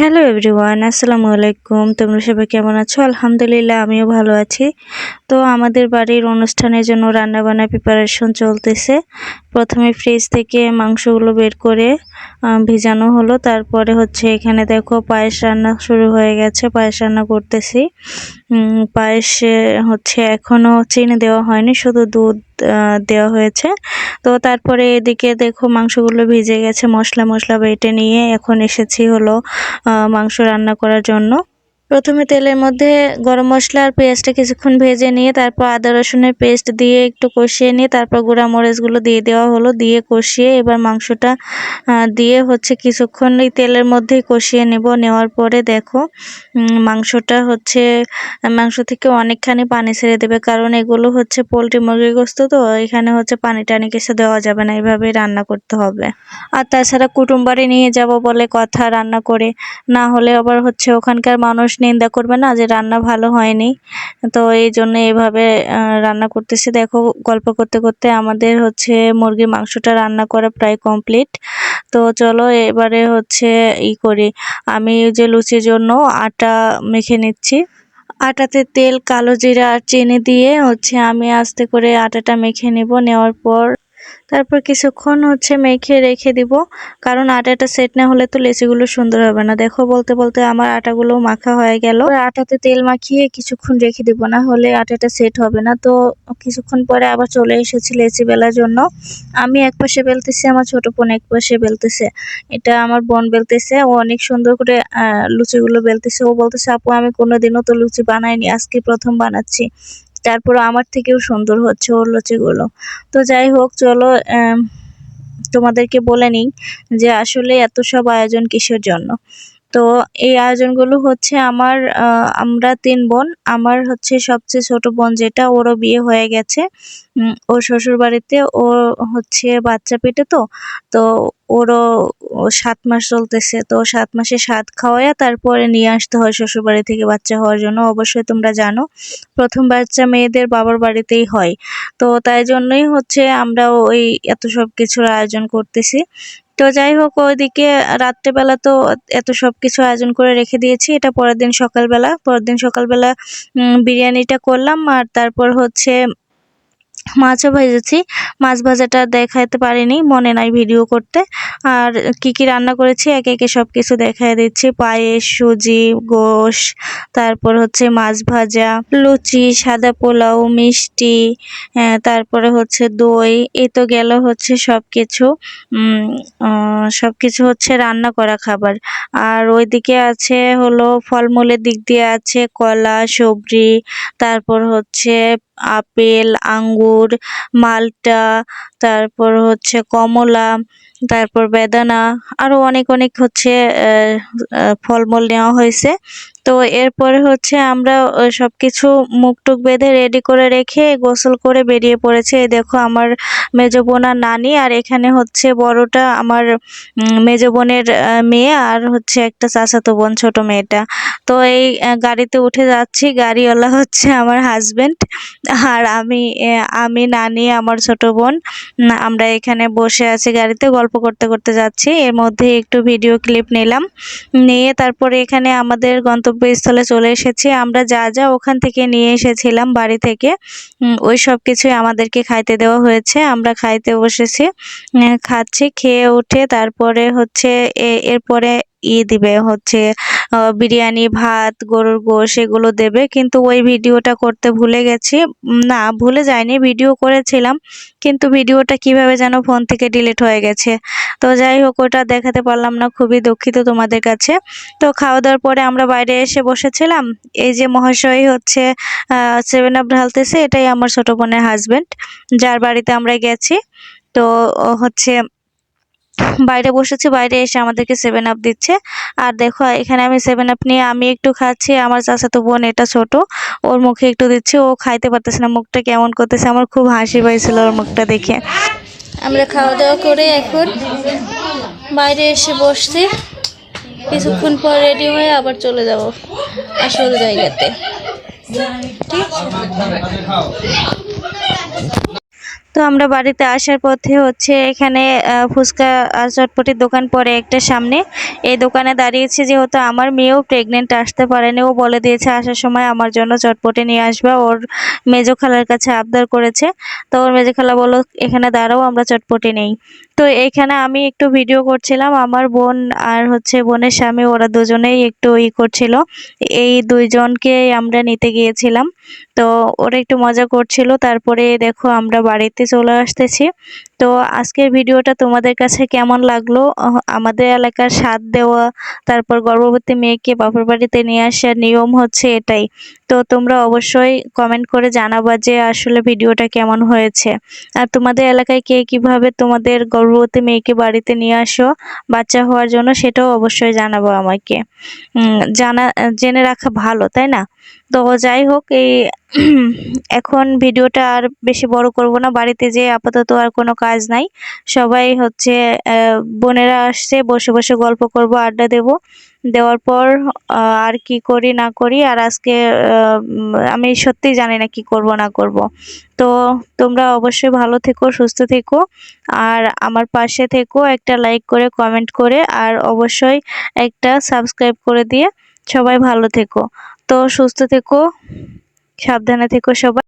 Hello everyone, আসসালামু আলাইকুম। তোমরা সবাই কেমন আছো? আলহামদুলিল্লাহ, আমিও ভালো আছি। তো আমাদের বাড়ির অনুষ্ঠানের জন্য রান্নাবান্না প্রিপারেশন চলতেছে। প্রথমে ফ্রিজ থেকে মাংসগুলো বের করে ভিজানো হলো। তারপরে হচ্ছে এখানে দেখো পায়েস রান্না শুরু হয়ে গেছে। পায়েস রান্না করতেছি। পায়েসে হচ্ছে এখনও চিনি দেওয়া হয়নি, শুধু দুধ দেওয়া হয়েছে। তো তারপরে এদিকে দেখো মাংসগুলো ভিজে গেছে, মশলা মশলা বেটে নিয়ে এখন এসেছি হলো মাংস রান্না করার জন্য। প্রথমে তেলের মধ্যে গরম মশলা আর পেঁয়াজটা কিছুক্ষণ ভেজে নিয়ে, তারপর আদা রসুনের পেস্ট দিয়ে একটু কষিয়ে নিয়ে, তারপর গুঁড়া মরিচগুলো দিয়ে দেওয়া হলো, দিয়ে কষিয়ে এবার মাংসটা দিয়ে হচ্ছে কিছুক্ষণ এই তেলের মধ্যেই কষিয়ে নেব। নেওয়ার পরে দেখো মাংসটা হচ্ছে, মাংস থেকে অনেকখানি পানি ছেড়ে দেবে, কারণ এগুলো হচ্ছে পোলট্রি মুরগির গোস্ত তো, এখানে হচ্ছে পানি টানি কিছু দেওয়া যাবে না এইভাবে রান্না করতে হবে। আর তাছাড়া কুটুম নিয়ে যাব বলে কথা রান্না করে, না হলে আবার হচ্ছে ওখানকার মানুষ নিন্দা করবে না যে রান্না ভালো হয়নি। তো এই জন্য এভাবে রান্না করতেছি। দেখো, গল্প করতে করতে আমাদের হচ্ছে মুরগির মাংসটা রান্না করা প্রায় কমপ্লিট তো চলো এবারে হচ্ছে ই করি। আমি যে লুচির জন্য আটা মেখে নিচ্ছি। আটাতে তেল, কালো জিরা আর চিনি দিয়ে হচ্ছে আমি আস্তে করে আটাটা মেখে নেব। নেওয়ার পর তারপর কিছুক্ষণ হচ্ছে মেখে রেখে দিব। কারণ আটাটা সেট না হলে তো লেচিগুলো সুন্দর হবে না। দেখো, বলতে বলতে আমার আটাগুলো মাখা হয়ে গেল। আটাতে তেল মাখিয়ে কিছুক্ষণ রেখে দিব, না হলে আটাটা সেট হবে না। তো কিছুক্ষণ পরে আবার চলে এসেছি লেচি বেলার জন্য। আমি এক পাশে বেলতেছি, আমার ছোট বোন এক পাশে বেলতেছে। এটা আমার বোন বেলতেছে। ও অনেক সুন্দর করে লুচিগুলো বেলতেছে। ও বলতেছে, আপু, আমি কোনোদিনও তো লুচি বানাইনি, আজকে প্রথম বানাচ্ছি। তারপর আমার থেকেও সুন্দর হচ্ছে ওর লুচিগুলো। তো যাই হোক, চলো তোমাদেরকে বলে নিই যে আসলে এত সব আয়োজন কিসের জন্য? তো এই আয়োজনগুলো হচ্ছে আমার আমরা তিন বোন। আমার হচ্ছে সবচেয়ে ছোট বোন যেটা, ওরও বিয়ে হয়ে গেছে। ওর শ্বশুর বাড়িতে ও হচ্ছে বাচ্চা পেটে তো তো ওরও ও সাত মাস চলতেছে। তো সাত মাসে সাত খাওয়ায়া, তারপরে নিয়ে আসতে হয় শ্বশুর বাড়ি থেকে বাচ্চা হওয়ার জন্য। অবশ্যই তোমরা জানো, প্রথম বাচ্চা মেয়েদের বাবার বাড়িতেই হয়। তো তাই জন্যই হচ্ছে আমরা ওই এত সব কিছুর আয়োজন করতেছি। তো যাই হোক, ওইদিকে রাত্রেবেলা তো এত সব কিছু আয়োজন করে রেখে দিয়েছি। এটা পরের দিন সকালবেলা। পরের দিন সকালবেলা বিরিয়ানিটা করলাম আর তারপর হচ্ছে মাছও ভেজেছি। মাছ ভাজাটা দেখাতে পারিনি, মনে নাই ভিডিও করতে। আর কি কি রান্না করেছি, একে একে সব কিছু দেখাই দিচ্ছি। পায়েস, সুজি, গোশ, তারপর হচ্ছে মাছ ভাজা, লুচি, সাদা পোলাও, মিষ্টি তারপরে হচ্ছে দই এ তো গেল হচ্ছে সব কিছু সব কিছু হচ্ছে রান্না করা খাবার। আর ওইদিকে আছে হলো ফলমূলের দিক দিয়ে আছে কলা, সবজি, তারপর হচ্ছে আপেল, আঙ্গুর মালটা তারপর হচ্ছে কমলা তারপর বেদানা আরও অনেক অনেক হচ্ছে ফলমূল নেওয়া হয়েছে। তো এরপরে হচ্ছে আমরা ওই সবকিছু মুখ টুক বেঁধে রেডি করে রেখে গোসল করে বেরিয়ে পড়েছে। এই দেখো আমার মেজো বোন আর নানি, আর এখানে হচ্ছে বড়টা আমার মেজো বোনের মেয়ে, আর হচ্ছে একটা চাচাতো বোন, ছোট মেয়েটা। তো এই গাড়িতে উঠে যাচ্ছি। গাড়িওয়ালা হচ্ছে আমার হাজবেন্ড আর আমি আমি, নানি, আমার ছোট বোন আমরা এখানে বসে আছি গাড়িতে, গল্প করতে করতে যাচ্ছি। এর মধ্যে একটু ভিডিও ক্লিপ নিলাম। নিয়ে তারপরে এখানে আমাদের গন্তব্যস্থলে চলে এসেছি। আমরা যা যা ওখান থেকে নিয়ে এসেছিলাম বাড়ি থেকে ওই সব কিছুই আমাদেরকে খাইতে দেওয়া হয়েছে। আমরা খাইতে বসেছি খাচ্ছি, খেয়ে উঠে তারপরে হচ্ছে এরপরে ই দিবে হচ্ছে বিরিয়ানি, ভাত, গরুর গোশ এগুলো দেবে। কিন্তু ওই ভিডিওটা করতে ভুলে গেছি। না, ভুলে যাইনি, ভিডিও করেছিলাম। কিন্তু ভিডিওটা কীভাবে যেন ফোন থেকে ডিলিট হয়ে গেছে। তো যাই হোক, ওটা দেখাতে পারলাম না, খুবই দুঃখিত তোমাদের কাছে। তো খাওয়া দাওয়ার পরে আমরা বাইরে এসে বসেছিলাম। এই যে মহাশয় হচ্ছে সেভেন আপ ঢালতেছে, এটাই আমার ছোট বোনের হাজবেন্ড যার বাড়িতে আমরা গেছি। তো হচ্ছে বাইরে বসেছি, বাইরে এসে আমাদেরকে সেভেন আপ দিচ্ছে। আর দেখো, এখানে আমি সেভেন আপ নিয়ে আমি একটু খাচ্ছি, আমার চাচাতো বোন এটা ছোট, ওর মুখে একটু দিচ্ছি, ও খাইতে পারতেছে না, মুখটা কেমন করতেছে, আমার খুব হাসি পাইছিল ওর মুখটা দেখে। আমরা খাওয়া দাওয়া করে এখন বাইরে এসে বসছি, কিছুক্ষণ পর রেডি হয়ে আবার চলে যাব আসল জায়গাতে। ঠিক তো আমরা বাড়িতে আসার পথে হচ্ছে এখানে ফুচকা আর চটপটির দোকান পড়ে একটা সামনে। এই দোকানে দাঁড়িয়েছে যেহেতু আমার মেয়েও প্রেগনেন্ট আসতে পারেনি। ও বলে দিয়েছে, আসার সময় আমার জন্য চটপটি নিয়ে আসবে। ওর মেজো খালার কাছে আবদার করেছে। তো ওর মেজো খালা বলল, এখানে দাঁড়াও, আমরা চটপটি নেই। তো এখানে আমি একটু ভিডিও করছিলাম। আমার বোন আর হচ্ছে বোনের স্বামী, ওরা দুজনেই একটু ই করছিল। এই দুইজনকে আমরা নিতে গিয়েছিলাম। তো ওরা একটু মজা করছিল। তারপরে দেখো, আমরা বাড়িতে চলে আসতেছি। তো আজকের ভিডিওটা তোমাদের কাছে কেমন লাগল? আমাদের এলাকার স্বাদ দেওয়া, তারপর গর্ভবতী মেয়েকে বাপের বাড়িতে নিয়ে আসার নিয়ম হচ্ছে এটাই। তো তোমরা অবশ্যই কমেন্ট করে জানাবা যে আসলে ভিডিওটা কেমন হয়েছে। আর তোমাদের এলাকায় কে কীভাবে তোমাদের গর্ভবতী মেয়েকে বাড়িতে নিয়ে আসো, বাচ্চা হওয়ার জন্য সেটাও অবশ্যই জানাব আমাকে। জানা, জেনে রাখা ভালো, তাই না? তো যাই হোক, এই, এখন ভিডিওটা আর বেশি বড় করব না। বাড়িতে যে আপাতত আর কোনো কাজ নাই। সবাই হচ্ছে বোনেরা আসছে, বসে বসে গল্প করব, আড্ডা দেব। দেওয়ার পর আর কি করি না করি, আর আজকে আমি সত্যিই জানি না কি করব, না করব। তো তোমরা অবশ্যই ভালো থেকো, সুস্থ থেকো, আর আমার পাশে থেকো, একটা লাইক করে কমেন্ট করে, আর অবশ্যই একটা সাবস্ক্রাইব করে দিয়ে সবাই ভালো থেকো। তো সুস্থ থেকো, সাবধানে থেকো সবাই।